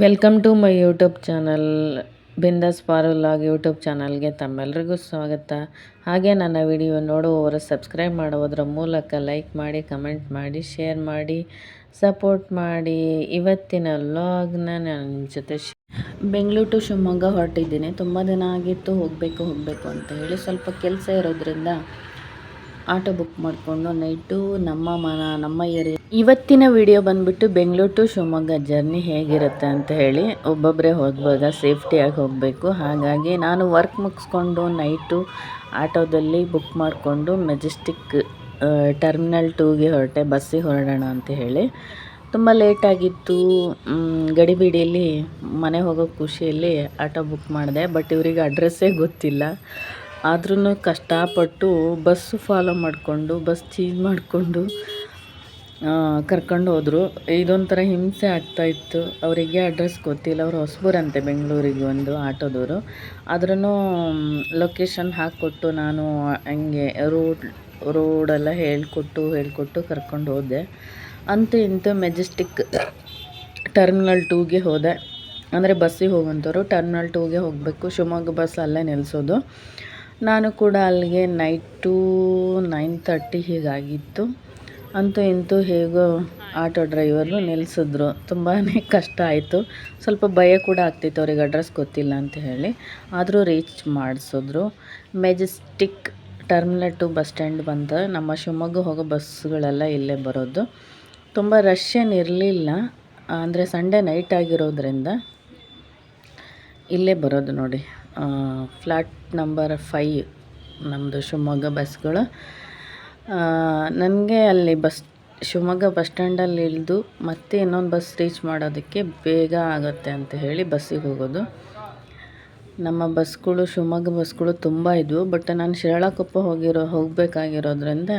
Welcome to my YouTube channel ಬಿಂದಾಸ್ ಪಾರುಲಾಗ್ YouTube ಚಾನಲ್ಗೆ ತಮ್ಮೆಲ್ಲರಿಗೂ ಸ್ವಾಗತ. ಹಾಗೆ ನನ್ನ ವಿಡಿಯೋ ನೋಡುವವರು ಸಬ್ಸ್ಕ್ರೈಬ್ ಮಾಡುವುದರ ಮೂಲಕ ಲೈಕ್ ಮಾಡಿ ಕಮೆಂಟ್ ಮಾಡಿ ಶೇರ್ ಮಾಡಿ ಸಪೋರ್ಟ್ ಮಾಡಿ. ಇವತ್ತಿನ ವ್ಲಾಗ್ನ ನಾನು ನಿಮ್ಮ ಜೊತೆ ಬೆಂಗಳೂರು ಟು ಶಿವಮೊಗ್ಗ ಹೊರಟಿದ್ದೀನಿ. ತುಂಬ ದಿನ ಆಗಿತ್ತು, ಹೋಗಬೇಕು ಹೋಗಬೇಕು ಅಂತ ಹೇಳಿ ಸ್ವಲ್ಪ ಕೆಲಸ ಇರೋದ್ರಿಂದ ಆಟೋ ಬುಕ್ ಮಾಡಿಕೊಂಡು ನೈಟು ನಮ್ಮ ಮನ, ನಮ್ಮ ಏರಿಯಾ. ಇವತ್ತಿನ ವಿಡಿಯೋ ಬಂದುಬಿಟ್ಟು ಬೆಂಗಳೂರು ಟು ಶಿವಮೊಗ್ಗ ಜರ್ನಿ ಹೇಗಿರುತ್ತೆ ಅಂತ ಹೇಳಿ ಒಬ್ಬೊಬ್ಬರೇ ಹೋಗುವಾಗ ಸೇಫ್ಟಿಯಾಗಿ ಹೋಗಬೇಕು. ಹಾಗಾಗಿ ನಾನು ವರ್ಕ್ ಮುಗಿಸ್ಕೊಂಡು ನೈಟು ಆಟೋದಲ್ಲಿ ಬುಕ್ ಮಾಡಿಕೊಂಡು ಮೆಜೆಸ್ಟಿಕ್ ಟರ್ಮಿನಲ್ ಟೂಗೆ ಹೊರಟೆ ಬಸ್ಸಿಗೆ ಹೊರಡೋಣ ಅಂತ ಹೇಳಿ. ತುಂಬ ಲೇಟಾಗಿತ್ತು ಗಡಿಬಿಡಿಯಲ್ಲಿ ಮನೆ ಹೋಗೋ ಖುಷಿಯಲ್ಲಿ ಆಟೋ ಬುಕ್ ಮಾಡಿದೆ. ಬಟ್ ಇವರಿಗೆ ಅಡ್ರೆಸ್ಸೇ ಗೊತ್ತಿಲ್ಲ. ಆದ್ರೂ ಕಷ್ಟಪಟ್ಟು ಬಸ್ಸು ಫಾಲೋ ಮಾಡಿಕೊಂಡು, ಬಸ್ ಚೇಂಜ್ ಮಾಡಿಕೊಂಡು ಕರ್ಕೊಂಡು ಹೋದರು. ಇದೊಂಥರ ಹಿಂಸೆ ಆಗ್ತಾಯಿತ್ತು ಅವರಿಗೆ ಅಡ್ರೆಸ್ ಗೊತ್ತಿಲ್ಲ. ಅವರು ಹೊಸಬರಂತೆ ಬೆಂಗಳೂರಿಗೆ ಒಂದು ಆಟೋದವರು. ಆದ್ರೂ ಲೊಕೇಶನ್ ಹಾಕಿಕೊಟ್ಟು ನಾನು ಹಂಗೆ ರೋಡ್ ರೋಡೆಲ್ಲ ಹೇಳಿಕೊಟ್ಟು ಹೇಳಿಕೊಟ್ಟು ಕರ್ಕೊಂಡು ಹೋದೆ. ಅಂತೂ ಇಂಥ ಮೆಜೆಸ್ಟಿಕ್ ಟರ್ಮಿನಲ್ ಟೂಗೆ ಹೋದೆ. ಅಂದರೆ ಬಸ್ಸಿಗೆ ಹೋಗುವಂಥವ್ರು ಟರ್ಮಿನಲ್ ಟೂಗೆ ಹೋಗಬೇಕು. ಶಿವಮೊಗ್ಗ ಬಸ್ ಅಲ್ಲೇ ನಿಲ್ಲಿಸೋದು ನಾನು ಕೂಡ ಅಲ್ಲಿಗೆ ನೈಟು ನೈನ್ ತರ್ಟಿ ಹೀಗಾಗಿತ್ತು. ಅಂತೂ ಇಂತೂ ಹೇಗೋ ಆಟೋ ಡ್ರೈವರು ನಿಲ್ಲಿಸಿದ್ರು ತುಂಬಾ ಕಷ್ಟ ಆಯಿತು. ಸ್ವಲ್ಪ ಭಯ ಕೂಡ ಆಗ್ತಿತ್ತು ಅವ್ರಿಗೆ ಅಡ್ರೆಸ್ ಗೊತ್ತಿಲ್ಲ ಅಂತ ಹೇಳಿ. ಆದರೂ ರೀಚ್ ಮಾಡಿಸಿದ್ರು. Majestic terminal to bus stand ಬಂದ ನಮ್ಮ ಶಿವಮೊಗ್ಗ ಹೋಗೋ ಬಸ್ಸುಗಳೆಲ್ಲ ಇಲ್ಲೇ ಬರೋದು. ತುಂಬ ರಶ್ ಇರಲಿಲ್ಲ. ಅಂದರೆ ಸಂಡೇ ನೈಟ್ ಆಗಿರೋದ್ರಿಂದ ಇಲ್ಲೇ ಬರೋದು ನೋಡಿ. ಫ್ಲ್ಯಾಟ್ ನಂಬರ್ ಫೈ ನಮ್ಮದು ಶಿವಮೊಗ್ಗ ಬಸ್ಗಳು. ನನಗೆ ಅಲ್ಲಿ ಬಸ್, ಶಿವಮೊಗ್ಗ ಬಸ್ ಸ್ಟ್ಯಾಂಡಲ್ಲಿ ಇಳಿದು ಮತ್ತೆ ಇನ್ನೊಂದು ಬಸ್ ರೀಚ್ ಮಾಡೋದಕ್ಕೆ ಬೇಗ ಆಗುತ್ತೆ ಅಂತ ಹೇಳಿ ಬಸ್ಸಿಗೆ ಹೋಗೋದು. ನಮ್ಮ ಬಸ್ಗಳು, ಶಿವಮೊಗ್ಗ ಬಸ್ಗಳು ತುಂಬ ಇದ್ವು ಬಟ್ ನಾನು ಶಿರಾಳಕೊಪ್ಪ ಹೋಗಿರೋ, ಹೋಗಬೇಕಾಗಿರೋದ್ರಿಂದ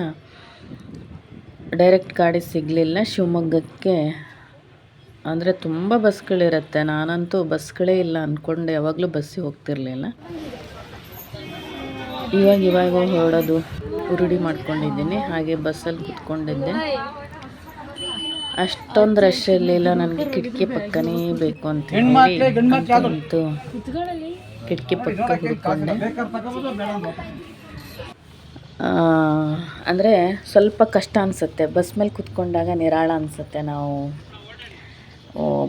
ಡೈರೆಕ್ಟ್ ಗಾಡಿ ಸಿಗಲಿಲ್ಲ. ಶಿವಮೊಗ್ಗಕ್ಕೆ ಅಂದರೆ ತುಂಬ ಬಸ್ಗಳಿರುತ್ತೆ. ನಾನಂತೂ ಬಸ್ಗಳೇ ಇಲ್ಲ ಅಂದ್ಕೊಂಡು ಯಾವಾಗಲೂ ಬಸ್ಸಿಗೆ ಹೋಗ್ತಿರ್ಲಿಲ್ಲ. ಇವಾಗ ಇವಾಗ ಹೊರಡೋದು ಉರುಡಿ ಮಾಡ್ಕೊಂಡಿದ್ದೀನಿ. ಹಾಗೆ ಬಸ್ಸಲ್ಲಿ ಕುತ್ಕೊಂಡಿದ್ದೆ. ಅಷ್ಟೊಂದು ರಶ್ ಇರಲಿಲ್ಲ ನನಗೆ ಕಿಟಕಿ ಪಕ್ಕನೇ ಬೇಕು ಅಂತ ಹೇಳಿ ಅಂತೂ ಕಿಟಕಿ ಪಕ್ಕ ಹುಡ್ಕೊಂಡೆ ಅಂದರೆ ಸ್ವಲ್ಪ ಕಷ್ಟ ಅನಿಸುತ್ತೆ. ಬಸ್ ಮೇಲೆ ಕುತ್ಕೊಂಡಾಗ ನಿರಾಳ ಅನಿಸುತ್ತೆ ನಾವು.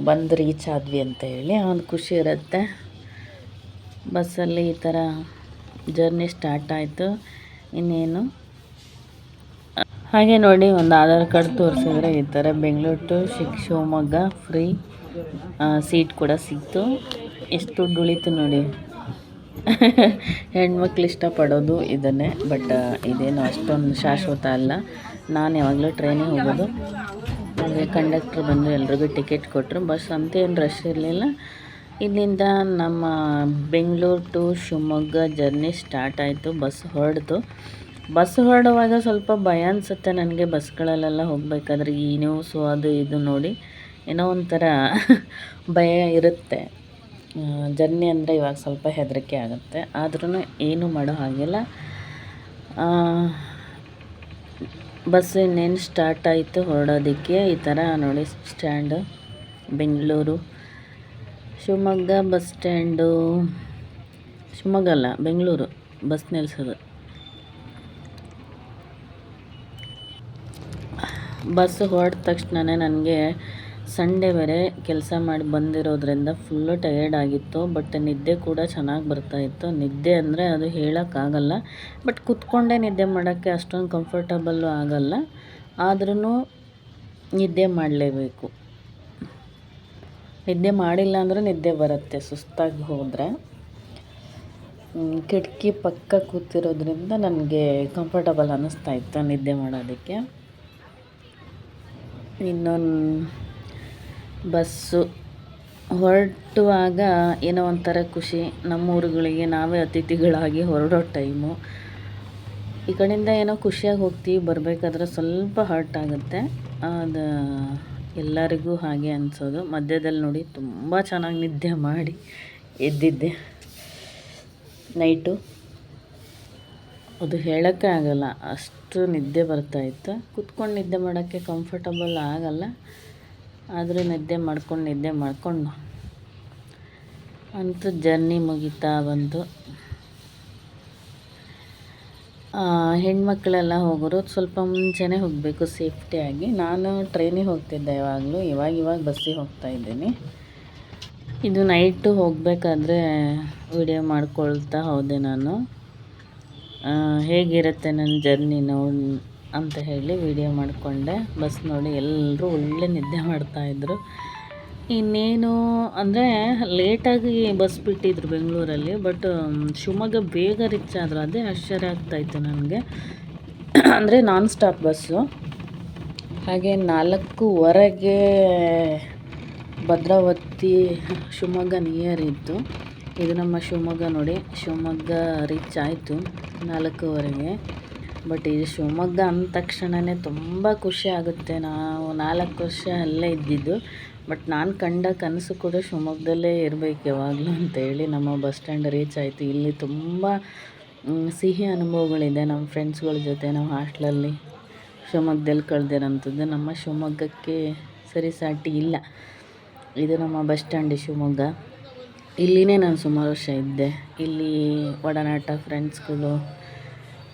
ಬಂದು ರೀಚ್ ಆದ್ವಿ ಅಂತ ಹೇಳಿ ಒಂದು ಖುಷಿ ಇರುತ್ತೆ. ಬಸ್ಸಲ್ಲಿ ಈ ಥರ ಜರ್ನಿ ಸ್ಟಾರ್ಟ್ ಆಯಿತು. ಇನ್ನೇನು? ಹಾಗೆ ನೋಡಿ ಒಂದು ಆಧಾರ್ ಕಾರ್ಡ್ ತೋರಿಸಿದ್ರೆ ಈ ಥರ ಬೆಂಗಳೂರು ಟು ಶಿಕ್ ಶಿವಮೊಗ್ಗ ಫ್ರೀ ಸೀಟ್ ಕೂಡ ಸಿಕ್ತು. ಎಷ್ಟು ದುಡ್ಡು ಉಳಿತು ನೋಡಿ. ಹೆಣ್ಮಕ್ಳು ಇಷ್ಟಪಡೋದು ಇದನ್ನೇ ಬಟ್ ಇದೇನು ಅಷ್ಟೊಂದು ಶಾಶ್ವತ ಅಲ್ಲ. ನಾನು ಯಾವಾಗಲೂ ಟ್ರೈನಿಗೆ ಹೋಗೋದು. ಹಾಗೆ ಕಂಡಕ್ಟ್ರ್ ಬಂದು ಎಲ್ರಿಗೂ ಟಿಕೆಟ್ ಕೊಟ್ಟರು ಬಸ್ ಅಂತೇನು ರಶ್ ಇರಲಿಲ್ಲ. ಇಲ್ಲಿಂದ ನಮ್ಮ Bengaluru to Shivamogga journey start ಆಯಿತು. ಬಸ್ ಹೊರಡ್ತು. ಬಸ್ ಹೊರಡುವಾಗ ಸ್ವಲ್ಪ ಭಯ ಅನಿಸುತ್ತೆ ನನಗೆ ಬಸ್ಗಳಲ್ಲೆಲ್ಲ ಹೋಗಬೇಕಾದ್ರೆ. ಈ ನ್ಯೂಸು ಅದು ಇದು ನೋಡಿ ಏನೋ ಒಂಥರ ಭಯ ಇರುತ್ತೆ. ಜರ್ನಿ ಅಂದರೆ ಇವಾಗ ಸ್ವಲ್ಪ ಹೆದರಿಕೆ ಆಗುತ್ತೆ. ಆದ್ರೂ ಏನು ಮಾಡೋ ಹಾಗಿಲ್ಲ. ಬಸ್ ಇನ್ನೇನು ಸ್ಟಾರ್ಟ್ ಆಯಿತು ಹೊರಡೋದಕ್ಕೆ. ಈ ಥರ ನೋಡಿ stand, Bengaluru. Shivamogga bus stand, Shivamogga ಅಲ್ಲ, ಬೆಂಗಳೂರು ಬಸ್ ನಿಲ್ಸೋದು. ಬಸ್ ಹೊರಟ ತಕ್ಷಣವೇ ನನಗೆ ಸಂಡೇ ಬೇರೆ ಕೆಲಸ ಮಾಡಿ ಬಂದಿರೋದ್ರಿಂದ ಫುಲ್ಲು ಟಯರ್ಡ್ ಆಗಿತ್ತು ಬಟ್ ನಿದ್ದೆ ಕೂಡ ಚೆನ್ನಾಗಿ ಬರ್ತಾಯಿತ್ತು ನಿದ್ದೆ ಅಂದರೆ ಅದು ಹೇಳೋಕ್ಕಾಗಲ್ಲ ಬಟ್ ಕುತ್ಕೊಂಡೇ ನಿದ್ದೆ ಮಾಡೋಕ್ಕೆ ಅಷ್ಟೊಂದು ಕಂಫರ್ಟಬಲ್ಲು ಆಗಲ್ಲ. ಆದ್ರೂ ನಿದ್ದೆ ಮಾಡಲೇಬೇಕು. ನಿದ್ದೆ ಮಾಡಿಲ್ಲ ಅಂದರೆ ನಿದ್ದೆ ಬರುತ್ತೆ, ಸುಸ್ತಾಗಿ ಹೋದರೆ. ಕಿಟಕಿ ಪಕ್ಕ ಕೂತಿರೋದ್ರಿಂದ ನನಗೆ ಕಂಫರ್ಟಬಲ್ ಅನ್ನಿಸ್ತಾ ಇತ್ತು ನಿದ್ದೆ ಮಾಡೋದಕ್ಕೆ. ಇನ್ನೊಂದು ಬಸ್ಸು. ಹೊರಟುವಾಗ ಏನೋ ಒಂಥರ ಖುಷಿ. ನಮ್ಮ ಊರುಗಳಿಗೆ ನಾವೇ ಅತಿಥಿಗಳಾಗಿ ಹೊರಡೋ ಟೈಮು. ಈ ಕಡೆಯಿಂದ ಏನೋ ಖುಷಿಯಾಗಿ ಹೋಗ್ತೀವಿ, ಬರಬೇಕಾದ್ರೆ ಸ್ವಲ್ಪ ಹರ್ಟ್ ಆಗುತ್ತೆ. ಅದು ಎಲ್ಲರಿಗೂ ಹಾಗೆ ಅನಿಸೋದು. ಮಧ್ಯದಲ್ಲಿ ನೋಡಿ ತುಂಬ ಚೆನ್ನಾಗಿ ನಿದ್ದೆ ಮಾಡಿ ಎದ್ದಿದ್ದೆ. ನೈಟು. ಅದು ಹೇಳೋಕ್ಕೆ ಆಗಲ್ಲ. ಅಷ್ಟು ನಿದ್ದೆ ಬರ್ತಾಯಿತ್ತು ಕುತ್ಕೊಂಡು ನಿದ್ದೆ ಮಾಡೋಕ್ಕೆ ಕಂಫರ್ಟಬಲ್ ಆಗಲ್ಲ. ಆದರೂ ನಿದ್ದೆ ಮಾಡ್ಕೊಂಡು ನಿದ್ದೆ ಮಾಡ್ಕೊಂಡು ಅಂತೂ ಜರ್ನಿ ಮುಗಿತಾ ಬಂತು ಹೆಣ್ಮಕ್ಳೆಲ್ಲ ಹೋಗೋರು ಸ್ವಲ್ಪ ಮುಂಚೆನೇ ಹೋಗಬೇಕು ಸೇಫ್ಟಿಯಾಗಿ ನಾನು ಟ್ರೈನಿಗೆ ಹೋಗ್ತಿದ್ದೆ ಯಾವಾಗಲೂ. ಇವಾಗ ಇವಾಗ ಬಸ್ಸಿಗೆ ಹೋಗ್ತಾ ಇದ್ದೀನಿ. ಇದು ನೈಟು ಹೋಗಬೇಕಾದ್ರೆ ವಿಡಿಯೋ ಮಾಡ್ಕೊಳ್ತಾ ಹೋದೆ ನಾನು. ಹೇಗಿರುತ್ತೆ ನನ್ನ ಜರ್ನಿ ನೋಡಿ ಅಂತ ಹೇಳಿ ವಿಡಿಯೋ ಮಾಡಿಕೊಂಡೆ. ಬಸ್ ನೋಡಿ ಎಲ್ಲರೂ ಒಳ್ಳೆ ನಿದ್ದೆ ಮಾಡ್ತಾಯಿದ್ರು ಇನ್ನೇನು ಅಂದರೆ ಲೇಟಾಗಿ ಬಸ್ ಬಿಟ್ಟಿದ್ರು ಬೆಂಗಳೂರಲ್ಲಿ ಬಟ್ ಶಿವಮೊಗ್ಗ ಬೇಗ ರಿಚ್ ಆದರು. ಅದೇ ಆಶ್ಚರ್ಯ ಆಗ್ತಾಯಿತ್ತು ನನಗೆ. ಅಂದರೆ ನಾನ್ ಸ್ಟಾಪ್ ಬಸ್ಸು ಹಾಗೆ ನಾಲ್ಕೂವರೆಗೆ ಭದ್ರಾವತಿ, ಶಿವಮೊಗ್ಗ ನಿಯರ್ ಇತ್ತು. ಇದು ನಮ್ಮ ಶಿವಮೊಗ್ಗ ನೋಡಿ. ಶಿವಮೊಗ್ಗ ರಿಚ್ ಆಯಿತು ನಾಲ್ಕೂವರೆಗೆ. ಬಟ್ ಇದು ಶಿವಮೊಗ್ಗ ಅಂದ ತಕ್ಷಣವೇ ತುಂಬ ಖುಷಿ ಆಗುತ್ತೆ. ನಾವು ನಾಲ್ಕು ವರ್ಷ ಅಲ್ಲೇ ಇದ್ದಿದ್ದು, ಬಟ್ ನಾನು ಕಂಡ ಕನಸು ಕೂಡ ಶಿವಮೊಗ್ಗದಲ್ಲೇ ಇರಬೇಕು ಯಾವಾಗಲೂ ಅಂತೇಳಿ ನಮ್ಮ ಬಸ್ ಸ್ಟ್ಯಾಂಡ್ ರೀಚ್ ಆಯಿತು. ಇಲ್ಲಿ ತುಂಬ ಸಿಹಿ ಅನುಭವಗಳಿದೆ ನಮ್ಮ ಫ್ರೆಂಡ್ಸ್ಗಳ ಜೊತೆ. ನಾವು ಹಾಸ್ಟ್ಲಲ್ಲಿ ಶಿವಮೊಗ್ಗದಲ್ಲಿ ಕಳೆದಿರೋಂಥದ್ದು. ನಮ್ಮ ಶಿವಮೊಗ್ಗಕ್ಕೆ ಸರಿಸಾಟಿ ಇಲ್ಲ. ಇದು ನಮ್ಮ ಬಸ್ ಸ್ಟ್ಯಾಂಡ್ ಶಿವಮೊಗ್ಗ. ಇಲ್ಲಿನೇ ನಾನು ಸುಮಾರು ವರ್ಷ ಇದ್ದೆ. ಇಲ್ಲಿ ಒಡನಾಟ ಫ್ರೆಂಡ್ಸ್ಗಳು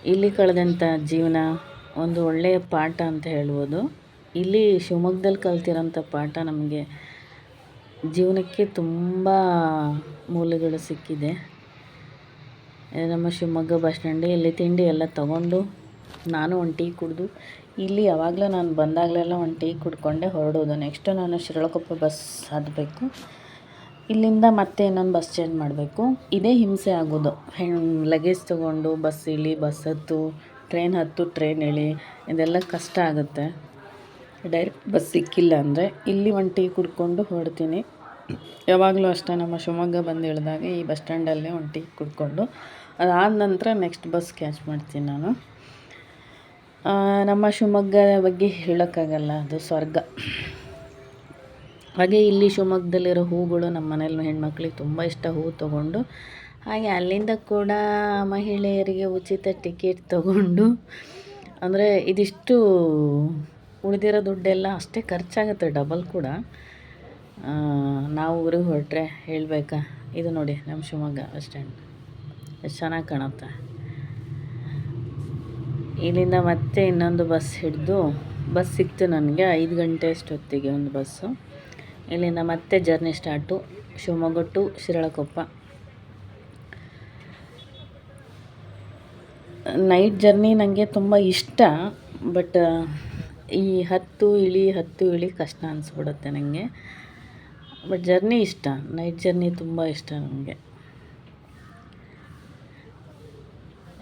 ಇಲ್ಲಿ ಕಳೆದಂಥ ಜೀವನ ಒಂದು ಒಳ್ಳೆಯ ಪಾಠ ಅಂತ ಹೇಳ್ಬೋದು. ಇಲ್ಲಿ ಶಿವಮೊಗ್ಗದಲ್ಲಿ ಕಲ್ತಿರೋಂಥ ಪಾಠ ನಮಗೆ ಜೀವನಕ್ಕೆ ತುಂಬ ಮೂಲಗಳು ಸಿಕ್ಕಿದೆ. ನಮ್ಮ ಶಿವಮೊಗ್ಗ ಬಸ್ ಸ್ಟ್ಯಾಂಡ್ ಇಲ್ಲಿ ತಿಂಡಿ ಎಲ್ಲ ತಗೊಂಡು ನಾನು ಒಂದು ಟೀ ಕುಡಿದು ಇಲ್ಲಿ ಯಾವಾಗಲೂ ನಾನು ಬಂದಾಗಲೆಲ್ಲ ಒಂದು ಟೀ ಕುಡ್ಕೊಂಡೆ ಹೊರಡೋದು. ನೆಕ್ಸ್ಟು ನಾನು ಶಿರಳಕೊಪ್ಪ ಬಸ್ ಹತ್ತಬೇಕು ಇಲ್ಲಿಂದ ಮತ್ತೆ ಇನ್ನೊಂದು ಬಸ್ ಚೇಂಜ್ ಮಾಡಬೇಕು. ಇದೇ ಹಿಂಸೆ ಆಗೋದು. ಲಗೇಜ್ ತೊಗೊಂಡು ಬಸ್ ಇಳಿ ಬಸ್ ಹತ್ತು ಟ್ರೈನ್ ಹತ್ತು ಟ್ರೈನ್ ಇಳಿ ಇದೆಲ್ಲ ಕಷ್ಟ ಆಗುತ್ತೆ. ಡೈರೆಕ್ಟ್ ಬಸ್ ಸಿಕ್ಕಿಲ್ಲ ಅಂದರೆ ಇಲ್ಲಿ ಒಂದು ಟೀ ಕುಡ್ಕೊಂಡು ಹೊರಡ್ತೀನಿ. ಯಾವಾಗಲೂ ಅಷ್ಟೇ ನಮ್ಮ ಶಿವಮೊಗ್ಗ ಬಂದು ಇಳಿದಾಗ ಈ ಬಸ್ ಸ್ಟ್ಯಾಂಡಲ್ಲೇ ಒಂದು ಟೀ ಕುಡ್ಕೊಂಡು. ಅದಾದ ನಂತರ ನೆಕ್ಸ್ಟ್ ಬಸ್ ಕ್ಯಾಚ್ ಮಾಡ್ತೀನಿ ನಾನು. ನಮ್ಮ ಶಿವಮೊಗ್ಗ ಬಗ್ಗೆ ಹೇಳೋಕ್ಕಾಗಲ್ಲ, ಅದು ಸ್ವರ್ಗ. ಹಾಗೆ ಇಲ್ಲಿ ಶಿವಮೊಗ್ಗದಲ್ಲಿರೋ ಹೂಗಳು ನಮ್ಮ ಮನೇಲಿ ಹೆಣ್ಮಕ್ಳಿಗೆ ತುಂಬ ಇಷ್ಟ ಹೂ ತೊಗೊಂಡು, ಹಾಗೆ ಅಲ್ಲಿಂದ ಕೂಡ ಮಹಿಳೆಯರಿಗೆ ಉಚಿತ ಟಿಕೆಟ್ ತಗೊಂಡು, ಅಂದರೆ ಇದಿಷ್ಟು ಉಳಿದಿರೋ ದುಡ್ಡೆಲ್ಲ ಅಷ್ಟೇ ಖರ್ಚಾಗುತ್ತೆ, ಡಬಲ್ ಕೂಡ. ನಾವು ಊರಿಗೆ ಹೊರಟ್ರೆ ಹೇಳಬೇಕಾ, ಇದು ನೋಡಿ ನಮ್ಮ ಶಿವಮೊಗ್ಗ ಬಸ್ ಸ್ಟ್ಯಾಂಡ್. ಎಷ್ಟು ಚೆನ್ನಾಗಿ ಕಾಣುತ್ತೆ. ಇಲ್ಲಿಂದ ಮತ್ತೆ ಇನ್ನೊಂದು ಬಸ್ ಹಿಡಿದು, ಬಸ್ ಸಿಕ್ತು ನನಗೆ ಐದು ಗಂಟೆ ಅಷ್ಟೊತ್ತಿಗೆ ಒಂದು ಬಸ್ಸು. ಇಲ್ಲಿಂದ ಮತ್ತೆ journey start. Shivamogga to Shiralakoppa. Night journey ನನಗೆ ತುಂಬ ಇಷ್ಟ, ಬಟ್, ಈ ಹತ್ತು ಇಳಿ ಹತ್ತು ಇಳಿ ಕಷ್ಟ ಅನಿಸ್ಬಿಡುತ್ತೆ ನನಗೆ ಬಟ್ ಜರ್ನಿ ಇಷ್ಟ, ನೈಟ್ ಜರ್ನಿ ತುಂಬ ಇಷ್ಟ ನನಗೆ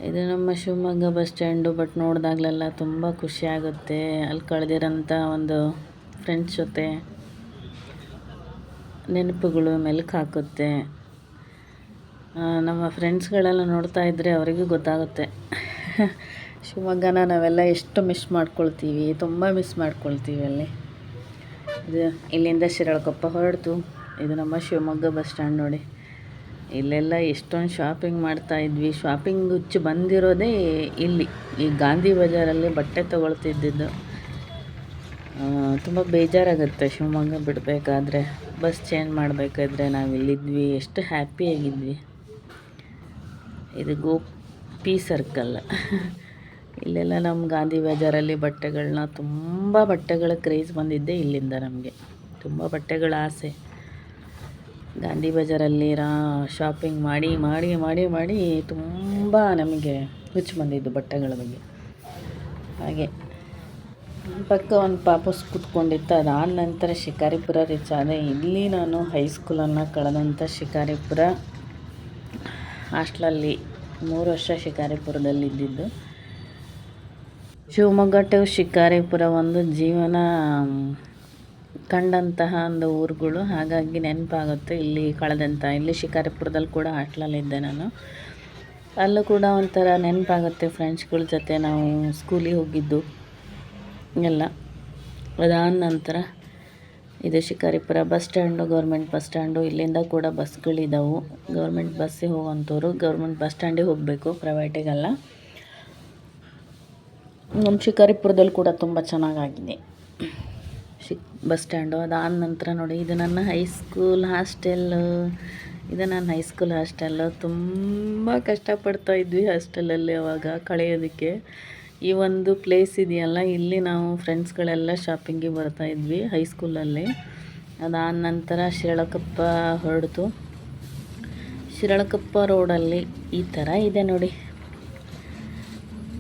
ಇದು ನಮ್ಮ ಶಿವಮೊಗ್ಗ ಬಸ್ ಸ್ಟ್ಯಾಂಡು, ಬಟ್ ನೋಡಿದಾಗಲೆಲ್ಲ ತುಂಬ ಖುಷಿ ಆಗುತ್ತೆ. ಅಲ್ಲಿ ಕಳೆದಿರೋಂಥ ಒಂದು ಫ್ರೆಂಡ್ಸ್ ಜೊತೆ ನೆನಪುಗಳು ಮೆಲುಕು ಹಾಕುತ್ತೆ. ನಮ್ಮ ಫ್ರೆಂಡ್ಸ್ಗಳೆಲ್ಲ ನೋಡ್ತಾ ಇದ್ದರೆ ಅವರಿಗೂ ಗೊತ್ತಾಗುತ್ತೆ. ಶಿವಮೊಗ್ಗನ ನಾವೆಲ್ಲ ಎಷ್ಟು ಮಿಸ್ ಮಾಡ್ಕೊಳ್ತೀವಿ, ತುಂಬ ಮಿಸ್ ಮಾಡ್ಕೊಳ್ತೀವಿ ಅಲ್ಲಿ. ಇದು ಇಲ್ಲಿಂದ ಶಿರಾಳಕೊಪ್ಪ ಹೊರಡ್ತು. ಇದು ನಮ್ಮ ಶಿವಮೊಗ್ಗ ಬಸ್ ಸ್ಟ್ಯಾಂಡ್ ನೋಡಿ. ಇಲ್ಲೆಲ್ಲ ಎಷ್ಟೊಂದು ಶಾಪಿಂಗ್ ಮಾಡ್ತಾ ಇದ್ವಿ. ಶಾಪಿಂಗ್ ಹುಚ್ಚು ಬಂದಿರೋದೇ ಇಲ್ಲಿ. ಈ ಗಾಂಧಿ ಬಜಾರಲ್ಲಿ ಬಟ್ಟೆ ತೊಗೊಳ್ತಿದ್ದಿದ್ದು. ತುಂಬ ಬೇಜಾರಾಗುತ್ತೆ ಶಿವಮೊಗ್ಗ ಬಿಡಬೇಕಾದ್ರೆ. ಬಸ್ ಚೇಂಜ್ ಮಾಡಬೇಕಾದ್ರೆ ನಾವು ಇಲ್ಲಿದ್ವಿ ಎಷ್ಟು ಹ್ಯಾಪಿಯಾಗಿದ್ವಿ ಇದು ಗೋಪಿ ಸರ್ಕಲ್ ಇಲ್ಲೆಲ್ಲ ನಮ್ಮ ಗಾಂಧಿ ಬಜಾರಲ್ಲಿ ಬಟ್ಟೆಗಳನ್ನ ತುಂಬ ಬಟ್ಟೆಗಳ ಕ್ರೇಜ್ ಬಂದಿದ್ದೆ ಇಲ್ಲಿಂದ ನಮಗೆ. ತುಂಬ ಬಟ್ಟೆಗಳ ಆಸೆ. ಗಾಂಧಿ ಬಜಾರಲ್ಲಿ ರಾ ಶಾಪಿಂಗ್ ಮಾಡಿ ಮಾಡಿ ಮಾಡಿ ಮಾಡಿ ತುಂಬ ನಮಗೆ ಹುಚ್ಚು ಬಂದಿದ್ದು ಬಟ್ಟೆಗಳ ಬಗ್ಗೆ. ಹಾಗೆ. ಪಕ್ಕ ಒಂದು ಪಾಪಸ್ ಕೂತ್ಕೊಂಡಿತ್ತು ಅದಾದ ನಂತರ ಶಿಕಾರಿಪುರ ರೀಚ್ ಆದೆ ಇಲ್ಲಿ ನಾನು ಹೈಸ್ಕೂಲನ್ನು ಕಳೆದಂಥ ಶಿಕಾರಿಪುರ ಹಾಸ್ಟ್ಲಲ್ಲಿ ಮೂರು ವರ್ಷ ಶಿಕಾರಿಪುರದಲ್ಲಿ ಇದ್ದಿದ್ದು ಶಿವಮೊಗ್ಗ ಟು ಶಿಕಾರಿಪುರ ಒಂದು ಜೀವನ ಕಂಡಂತಹ ಒಂದು ಊರುಗಳು. ಹಾಗಾಗಿ ನೆನಪಾಗುತ್ತೆ ಇಲ್ಲಿ ಕಳೆದಂಥ ಇಲ್ಲಿ ಶಿಕಾರಿಪುರದಲ್ಲಿ ಕೂಡ ಹಾಸ್ಟ್ಲಲ್ಲಿದ್ದೆ ನಾನು. ಅಲ್ಲೂ ಕೂಡ ಒಂಥರ ನೆನಪಾಗುತ್ತೆ ಫ್ರೆಂಡ್ಸ್ಗಳ ಜೊತೆ ನಾವು ಸ್ಕೂಲಿಗೆ ಹೋಗಿದ್ದು. ಎಲ್ಲ. ಅದಾದ ನಂತರ ಇದು Shikaripura bus stand, government bus stand, ಇಲ್ಲಿಂದ ಕೂಡ ಬಸ್ಗಳಿದ್ದಾವೆ ಗೌರ್ಮೆಂಟ್ ಬಸ್ಸಿಗೆ ಹೋಗುವಂಥವ್ರು ಗೌರ್ಮೆಂಟ್ ಬಸ್ ಸ್ಟ್ಯಾಂಡಿಗೆ ಹೋಗಬೇಕು, ಪ್ರೈವೇಟಿಗೆಲ್ಲ. ನಮ್ಮ ಶಿಕಾರಿಪುರದಲ್ಲಿ ಕೂಡ ತುಂಬ ಚೆನ್ನಾಗಾಗಿದೆ. ಶಿಕ್, ಬಸ್ ಸ್ಟ್ಯಾಂಡು ಅದಾದ ನಂತರ ನೋಡಿ, ಇದು ನನ್ನ ಹೈಸ್ಕೂಲ್ ಹಾಸ್ಟೆಲ್ಲು ಇದು ನನ್ನ ಹೈಸ್ಕೂಲ್ ಹಾಸ್ಟೆಲ್ಲು ತುಂಬ ಕಷ್ಟಪಡ್ತಾ ಇದ್ವಿ ಹಾಸ್ಟೆಲಲ್ಲಿ ಅವಾಗ ಕಳೆಯೋದಕ್ಕೆ. ಈ ಒಂದು ಪ್ಲೇಸ್ ಇದೆಯಲ್ಲ, ಇಲ್ಲಿ ನಾವು ಫ್ರೆಂಡ್ಸ್ಗಳೆಲ್ಲ ಶಾಪಿಂಗಿಗೆ ಬರ್ತಾ ಇದ್ವಿ ಹೈಸ್ಕೂಲಲ್ಲಿ ಅದಾದ ನಂತರ ಶಿರಳಕಪ್ಪ ಹೊರಡ್ತು. ಶಿರಳಕಪ್ಪ ರೋಡಲ್ಲಿ ಈ ಥರ ಇದೆ ನೋಡಿ.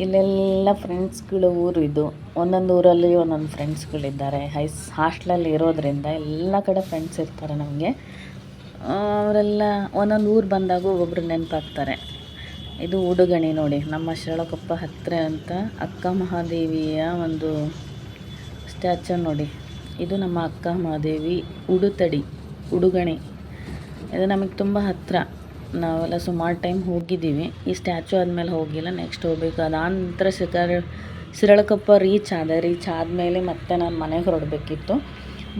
ಇಲ್ಲೆಲ್ಲ ಫ್ರೆಂಡ್ಸ್ಗಳು ಊರು ಇದು. ಒಂದೊಂದು ಊರಲ್ಲಿ ಒಂದೊಂದು ಫ್ರೆಂಡ್ಸ್ಗಳಿದ್ದಾರೆ ಹೈಸ್ ಹಾಸ್ಟ್ಲಲ್ಲಿ ಇರೋದ್ರಿಂದ ಎಲ್ಲ ಕಡೆ ಫ್ರೆಂಡ್ಸ್ ಇರ್ತಾರೆ ನಮಗೆ. ಅವರೆಲ್ಲ ಒಂದೊಂದು ಊರು ಬಂದಾಗ ಒಬ್ಬೊಬ್ರು ನೆನಪಾಗ್ತಾರೆ. ಇದು ಉಡುಗಣಿ ನೋಡಿ. ನಮ್ಮ ಶಿರಳಕೊಪ್ಪ ಹತ್ತಿರ ಅಂತ ಅಕ್ಕ ಮಹಾದೇವಿಯ ಒಂದು ಸ್ಟ್ಯಾಚು ನೋಡಿ. ಇದು ನಮ್ಮ ಅಕ್ಕ ಮಹಾದೇವಿ ಉಡುತಡಿ, ಉಡುಗಣಿ. ಇದು ನಮಗೆ ತುಂಬ ಹತ್ತಿರ ನಾವೆಲ್ಲ ಸುಮಾರು ಟೈಮ್ ಹೋಗಿದ್ದೀವಿ. ಈ ಸ್ಟ್ಯಾಚು ಆದಮೇಲೆ ಹೋಗಿಲ್ಲ, ನೆಕ್ಸ್ಟ್ ಹೋಗಬೇಕು. ಅದಾದ ನಂತರ ಶಿಕಾರ ಶಿರಳಕೊಪ್ಪ ರೀಚ್ ಆದ ರೀಚ್ ಆದಮೇಲೆ ಮತ್ತೆ ನಾನು ಮನೆಗೆ ಹೊರಡಬೇಕಿತ್ತು.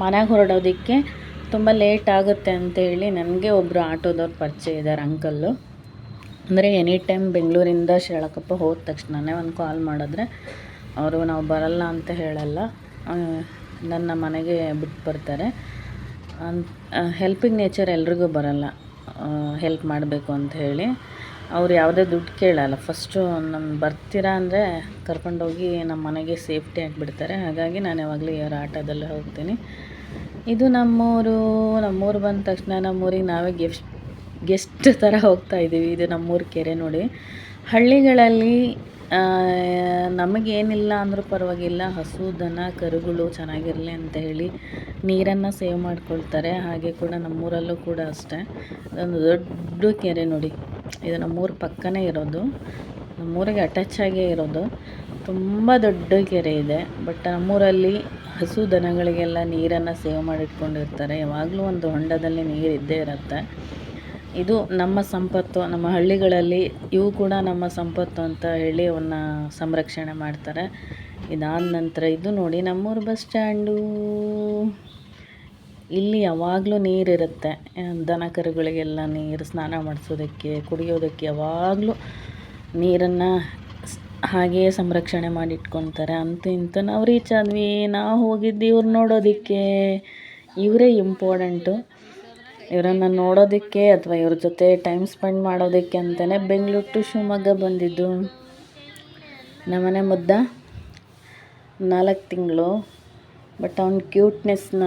ಮನೆಗೆ ಹೊರಡೋದಕ್ಕೆ ತುಂಬ ಲೇಟ್ ಆಗುತ್ತೆ ಅಂತೇಳಿ ನನಗೆ ಒಬ್ಬರು ಆಟೋದವ್ರು ಪರಿಚಯ ಇದ್ದಾರೆ ಅಂಕಲ್ಲು ಅಂದರೆ ಎನಿ ಟೈಮ್ ಬೆಂಗಳೂರಿಂದ ಶೇಳಕಪ್ಪ ಹೋದ ತಕ್ಷಣನೇ ಒಂದು ಕಾಲ್ ಮಾಡಿದ್ರೆ, ಅವರು ನಾವು ಬರಲ್ಲ ಅಂತ ಹೇಳಲ್ಲ ನನ್ನ ಮನೆಗೆ ಬಿಟ್ಟು ಬರ್ತಾರೆ. ಹೆಲ್ಪಿಂಗ್ ನೇಚರ್ ಎಲ್ರಿಗೂ ಬರಲ್ಲ ಹೆಲ್ಪ್ ಮಾಡಬೇಕು ಅಂತ ಹೇಳಿ. ಅವ್ರು ಯಾವುದೇ ದುಡ್ಡು ಕೇಳಲ್ಲ. ಫಸ್ಟು ನಮ್ಮ ಬರ್ತೀರಾ ಅಂದರೆ ಕರ್ಕೊಂಡೋಗಿ ನಮ್ಮ ಮನೆಗೆ ಸೇಫ್ಟಿ ಆಗಿಬಿಡ್ತಾರೆ. ಹಾಗಾಗಿ ನಾನು ಯಾವಾಗಲೂ ಯಾರ ಆಟೋದಲ್ಲೇ ಹೋಗ್ತೀನಿ. ಇದು ನಮ್ಮೂರು ನಮ್ಮೂರು ಬಂದ ತಕ್ಷಣ ನಮ್ಮೂರಿಗೆ ನಾವೇ ಗೆಸ್ಟ್ ಗೆಸ್ಟ್ ಥರ ಹೋಗ್ತಾ ಇದ್ದೀವಿ ಇದು ನಮ್ಮೂರ ಕೆರೆ ನೋಡಿ. ಹಳ್ಳಿಗಳಲ್ಲಿ ನಮಗೇನಿಲ್ಲ ಅಂದರೂ ಪರವಾಗಿಲ್ಲ. ಹಸು, ದನ, ಕರುಗಳು ಚೆನ್ನಾಗಿರಲಿ ಅಂತ ಹೇಳಿ ನೀರನ್ನು ಸೇವ್ ಮಾಡ್ಕೊಳ್ತಾರೆ. ಹಾಗೆ ಕೂಡ ನಮ್ಮೂರಲ್ಲೂ ಕೂಡ ಅಷ್ಟೇ. ಅದೊಂದು ದೊಡ್ಡ ಕೆರೆ ನೋಡಿ. ಇದು ನಮ್ಮೂರ ಪಕ್ಕನೇ ಇರೋದು. ನಮ್ಮೂರಿಗೆ ಅಟ್ಯಾಚ್ ಆಗೇ ಇರೋದು. ತುಂಬ ದೊಡ್ಡ ಕೆರೆ ಇದೆ. ಬಟ್ ನಮ್ಮೂರಲ್ಲಿ ಹಸು, ದನಗಳಿಗೆಲ್ಲ ನೀರನ್ನು ಸೇವ್ ಮಾಡಿಟ್ಕೊಂಡಿರ್ತಾರೆ. ಯಾವಾಗಲೂ ಒಂದು ಹೊಂಡದಲ್ಲಿ ನೀರು ಇದ್ದೇ ಇರುತ್ತೆ. ಇದು ನಮ್ಮ ಸಂಪತ್ತು, ನಮ್ಮ ಹಳ್ಳಿಗಳಲ್ಲಿ ಇವು ಕೂಡ ನಮ್ಮ ಸಂಪತ್ತು ಅಂತ ಹೇಳಿ ಅವನ್ನ ಸಂರಕ್ಷಣೆ ಮಾಡ್ತಾರೆ. ಇದಾದ ನಂತರ ಇದು ನೋಡಿ ನಮ್ಮೂರು ಬಸ್ ಸ್ಟ್ಯಾಂಡು. ಇಲ್ಲಿ ಯಾವಾಗಲೂ ನೀರಿರುತ್ತೆ. ದನ ಕರುಗಳಿಗೆಲ್ಲ ನೀರು ಸ್ನಾನ ಮಾಡಿಸೋದಕ್ಕೆ, ಕುಡಿಯೋದಕ್ಕೆ ಯಾವಾಗಲೂ ನೀರನ್ನು ಹಾಗೆಯೇ ಸಂರಕ್ಷಣೆ ಮಾಡಿ ಇಟ್ಕೊತಾರೆ ಅಂತ ಇಂತ ನಾವು ರೀಚ್ ಆದ್ವಿ. ನಾವು ಹೋಗಿದ್ದು ಇವ್ರು ನೋಡೋದಕ್ಕೆ. ಇವರೇ ಇಂಪಾರ್ಟೆಂಟು ಇವರನ್ನು ನೋಡೋದಕ್ಕೆ ಅಥವಾ ಇವ್ರ ಜೊತೆ ಟೈಮ್ ಸ್ಪೆಂಡ್ ಮಾಡೋದಕ್ಕೆ ಅಂತಲೇ ಬೆಂಗಳೂರು ಟು ಶಿವಮೊಗ್ಗ ಬಂದಿದ್ದು. ನಮ್ಮನೆ ಮುದ್ದ ನಾಲ್ಕು ತಿಂಗಳು. ಬಟ್ ಅವ್ನ ಕ್ಯೂಟ್ನೆಸ್ನ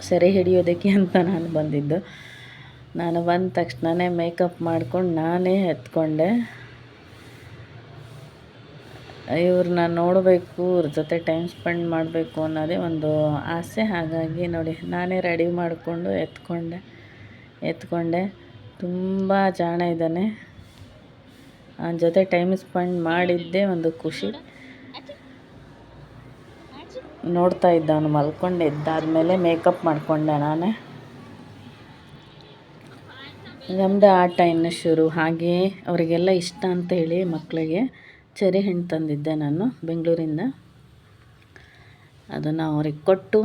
ಸೆರೆ ಹಿಡಿಯೋದಕ್ಕೆ ಅಂತ ನಾನು ಬಂದಿದ್ದು. ನಾನು ಬಂದ ತಕ್ಷಣವೇ ಮೇಕಪ್ ಮಾಡ್ಕೊಂಡು ನಾನೇ ಎತ್ಕೊಂಡೆ. ಇವ್ರನ್ನ ನೋಡಬೇಕು, ಇವ್ರ ಜೊತೆ ಟೈಮ್ ಸ್ಪೆಂಡ್ ಮಾಡಬೇಕು ಅನ್ನೋದೇ ಒಂದು ಆಸೆ. ಹಾಗಾಗಿ ನೋಡಿ, ನಾನೇ ರೆಡಿ ಮಾಡಿಕೊಂಡು ಎತ್ಕೊಂಡೆ ಎತ್ಕೊಂಡೆ. ತುಂಬ ಜಾಣ ಇದ್ದಾನೆ. ಅವನ ಜೊತೆ ಟೈಮ್ ಸ್ಪೆಂಡ್ ಮಾಡಿದ್ದೇ ಒಂದು ಖುಷಿ. ನೋಡ್ತಾ ಇದ್ದ, ಅವನು ಮಲ್ಕೊಂಡು ಎದ್ದಾದಮೇಲೆ ಮೇಕಪ್ ಮಾಡಿಕೊಂಡೆ ನಾನೇ. ನಮ್ಮದು ಆಟ ಇನ್ನು ಶುರು. ಹಾಗೆ ಅವರಿಗೆಲ್ಲ ಇಷ್ಟ ಅಂತ ಹೇಳಿ ಮಕ್ಕಳಿಗೆ ಚೆರಿ ಹಣ್ಣು ತಂದಿದ್ದೆ ನಾನು ಬೆಂಗಳೂರಿಂದ. ಅದನ್ನು ಅವ್ರಿಗೆ ಕೊಟ್ಟು,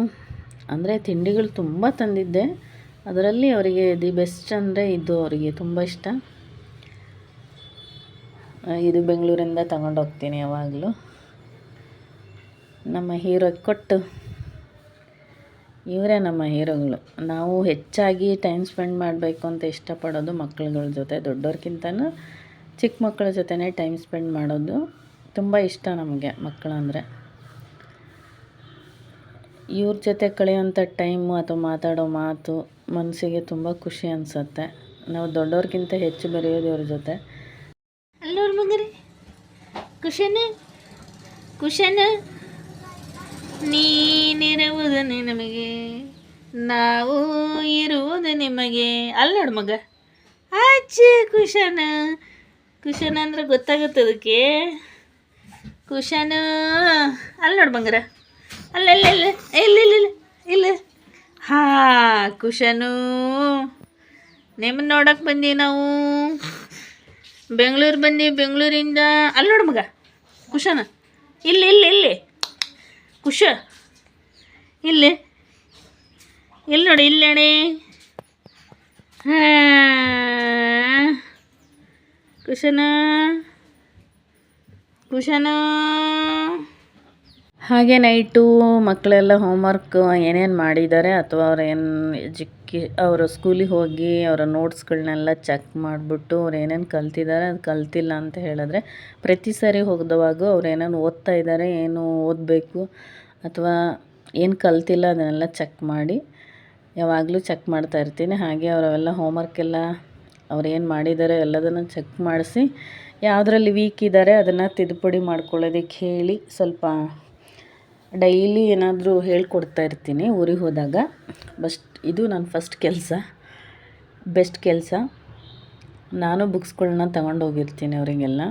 ಅಂದರೆ ತಿಂಡಿಗಳು ತುಂಬ ತಂದಿದ್ದೆ. ಅದರಲ್ಲಿ ಅವರಿಗೆ ದಿ ಬೆಸ್ಟ್ ಅಂದರೆ ಇದು ಅವರಿಗೆ ತುಂಬ ಇಷ್ಟ. ಇದು ಬೆಂಗಳೂರಿಂದ ತಗೊಂಡೋಗ್ತೀನಿ ಯಾವಾಗಲೂ. ನಮ್ಮ ಹೀರೋ ಕೊಟ್ಟು, ಇವರೇ ನಮ್ಮ ಹೀರೋಗಳು. ನಾವು ಹೆಚ್ಚಾಗಿ ಟೈಮ್ ಸ್ಪೆಂಡ್ ಮಾಡಬೇಕು ಅಂತ ಇಷ್ಟಪಡೋದು ಮಕ್ಕಳುಗಳ ಜೊತೆ ದೊಡ್ಡವ್ರಿಗಿಂತನೂ ಚಿಕ್ಕ ಮಕ್ಕಳ ಜೊತೆನೇ ಟೈಮ್ ಸ್ಪೆಂಡ್ ಮಾಡೋದು ತುಂಬ ಇಷ್ಟ ನಮಗೆ ಮಕ್ಕಳಂದರೆ. ಇವ್ರ ಜೊತೆ ಕಳೆಯುವಂಥ ಟೈಮು ಅಥವಾ ಮಾತಾಡೋ ಮಾತು ಮನಸ್ಸಿಗೆ ತುಂಬ ಖುಷಿ ಅನಿಸುತ್ತೆ. ನಾವು ದೊಡ್ಡವ್ರಿಗಿಂತ ಹೆಚ್ಚು ಬೆರೆಯೋದು ಇವ್ರ ಜೊತೆ. ಅಲ್ಲೋರ್ ಮಗರಿ ಖುಷಿನೇ ಕುಶನ ನೀನಿರುವುದು ನಮಗೆ, ನಾವು ಇರುವುದು ನಿಮಗೆ. ಅಲ್ಲ ನೋಡು ಮಗ. ಆಚೆ ಕುಶನ ಕುಶನ ಅಂದ್ರೆ ಗೊತ್ತಾಗುತ್ತೆ ಅದಕ್ಕೆ. ಕುಶನ, ಅಲ್ಲಿ ನೋಡು ಬಂಗಾರ. ಅಲ್ಲೆಲ್ಲ ಇಲ್ಲ ಇಲ್ಲ ಇಲ್ಲ. ಹಾ, ಕುಶನು. ನಿಮ್ಮನ್ನ ನೋಡಕ್ಕೆ ಬಂದಿ ನಾವು. ಬೆಂಗಳೂರು ಬನ್ನಿ ಬೆಂಗಳೂರಿಂದ. ಅಲ್ಲಿ ನೋಡು ಮಗ, ಕುಶನ. ಇಲ್ಲಿ ಇಲ್ಲಿ ಇಲ್ಲಿ. ಕುಶ, ಇಲ್ಲಿ. ಇಲ್ಲಿ ನೋಡಿ ಇಲ್ಲಿ ನೋಡಿ ಹಾಂ. ಕುಶನ ಕುಶನ ಹಾಗೆ ನೈಟು ಮಕ್ಕಳೆಲ್ಲ ಹೋಮ್ವರ್ಕ್ ಏನೇನು ಮಾಡಿದ್ದಾರೆ ಅಥವಾ ಅವ್ರು ಏನು ಎಜುಕೇ, ಅವರು ಸ್ಕೂಲಿಗೆ ಹೋಗಿ ಅವರ ನೋಟ್ಸ್ಗಳನ್ನೆಲ್ಲ ಚೆಕ್ ಮಾಡಿಬಿಟ್ಟು ಅವ್ರು ಏನೇನು ಕಲ್ತಿದ್ದಾರೆ ಅದು ಕಲ್ತಿಲ್ಲ ಅಂತ ಹೇಳಿದ್ರೆ ಪ್ರತಿ ಸಾರಿ ಹೋಗ್ದವಾಗೂ ಅವ್ರು ಏನೇನು ಓದ್ತಾ ಇದ್ದಾರೆ, ಏನು ಓದಬೇಕು ಅಥವಾ ಏನು ಕಲ್ತಿಲ್ಲ ಅದನ್ನೆಲ್ಲ ಚೆಕ್ ಮಾಡಿ, ಯಾವಾಗಲೂ ಚೆಕ್ ಮಾಡ್ತಾ ಇರ್ತೀನಿ. ಹಾಗೆ ಅವರವೆಲ್ಲ ಹೋಮ್ವರ್ಕ್ ಎಲ್ಲ ಅವ್ರು ಏನು ಮಾಡಿದ್ದಾರೆ ಎಲ್ಲದನ್ನು ಚೆಕ್ ಮಾಡಿಸಿ, ಯಾವುದ್ರಲ್ಲಿ ವೀಕ್ ಇದ್ದಾರೆ ಅದನ್ನು ತಿದ್ದುಪಡಿ ಮಾಡ್ಕೊಳ್ಳೋದಕ್ಕೆ ಹೇಳಿ ಸ್ವಲ್ಪ ಡೈಲಿ ಏನಾದರೂ ಹೇಳ್ಕೊಡ್ತಾ ಇರ್ತೀನಿ ಊರಿಗೆ ಹೋದಾಗ. ಬಸ್ಟ್ ಇದು ನನ್ನ ಫಸ್ಟ್ ಕೆಲಸ. ಬೆಸ್ಟ್ ಕೆಲಸ. ನಾನು ಬುಕ್ಸ್ಗಳನ್ನ ತಗೊಂಡೋಗಿರ್ತೀನಿ ಅವರಿಗೆಲ್ಲ.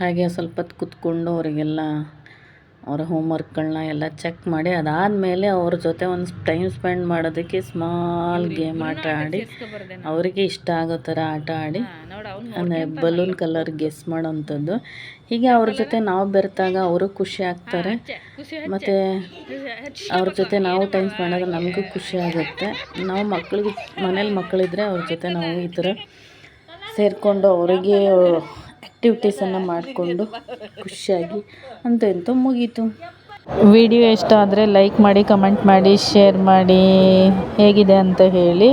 ಹಾಗೆ ಸ್ವಲ್ಪ ಹೊತ್ತು ಕೂತ್ಕೊಂಡು ಅವರಿಗೆಲ್ಲ ಅವರ ಹೋಮ್ವರ್ಕ್ಗಳನ್ನ ಎಲ್ಲ ಚೆಕ್ ಮಾಡಿ ಅದಾದಮೇಲೆ ಅವ್ರ ಜೊತೆ ಒಂದು ಟೈಮ್ ಸ್ಪೆಂಡ್ ಮಾಡೋದಕ್ಕೆ ಸ್ಮಾಲ್ ಗೇಮ್ ಆಟ ಆಡಿ ಅವರಿಗೆ ಇಷ್ಟ ಆಗೋ ಥರ ಆಟ ಆಡಿ ಅಂದರೆ ಬಲೂನ್ ಕಲರ್ ಗೆಸ್ ಮಾಡೋವಂಥದ್ದು ಹೀಗೆ ಅವ್ರ ಜೊತೆ ನಾವು ಬೆರೆತಾಗ ಅವರು ಖುಷಿ ಆಗ್ತಾರೆ. ಮತ್ತು ಅವ್ರ ಜೊತೆ ನಾವು ಟೈಮ್ ಸ್ಪೆಂಡ್ ಆದರೆ ನಮಗೂ ಖುಷಿ ಆಗುತ್ತೆ. ನಾವು ಮಕ್ಳಿಗೆ ಮನೇಲಿ ಮಕ್ಕಳಿದ್ರೆ ಅವ್ರ ಜೊತೆ ನಾವು ಈ ಥರ ಸೇರಿಕೊಂಡು ಅವರಿಗೆ ಆ್ಯಕ್ಟಿವಿಟೀಸನ್ನು ಮಾಡಿಕೊಂಡು ಖುಷಿಯಾಗಿ ಅಂತ ಎಂತ ಮುಗೀತು. ವಿಡಿಯೋ ಇಷ್ಟ ಆದರೆ ಲೈಕ್ ಮಾಡಿ ಕಮೆಂಟ್ ಮಾಡಿ ಶೇರ್ ಮಾಡಿ, ಹೇಗಿದೆ ಅಂತ ಹೇಳಿ.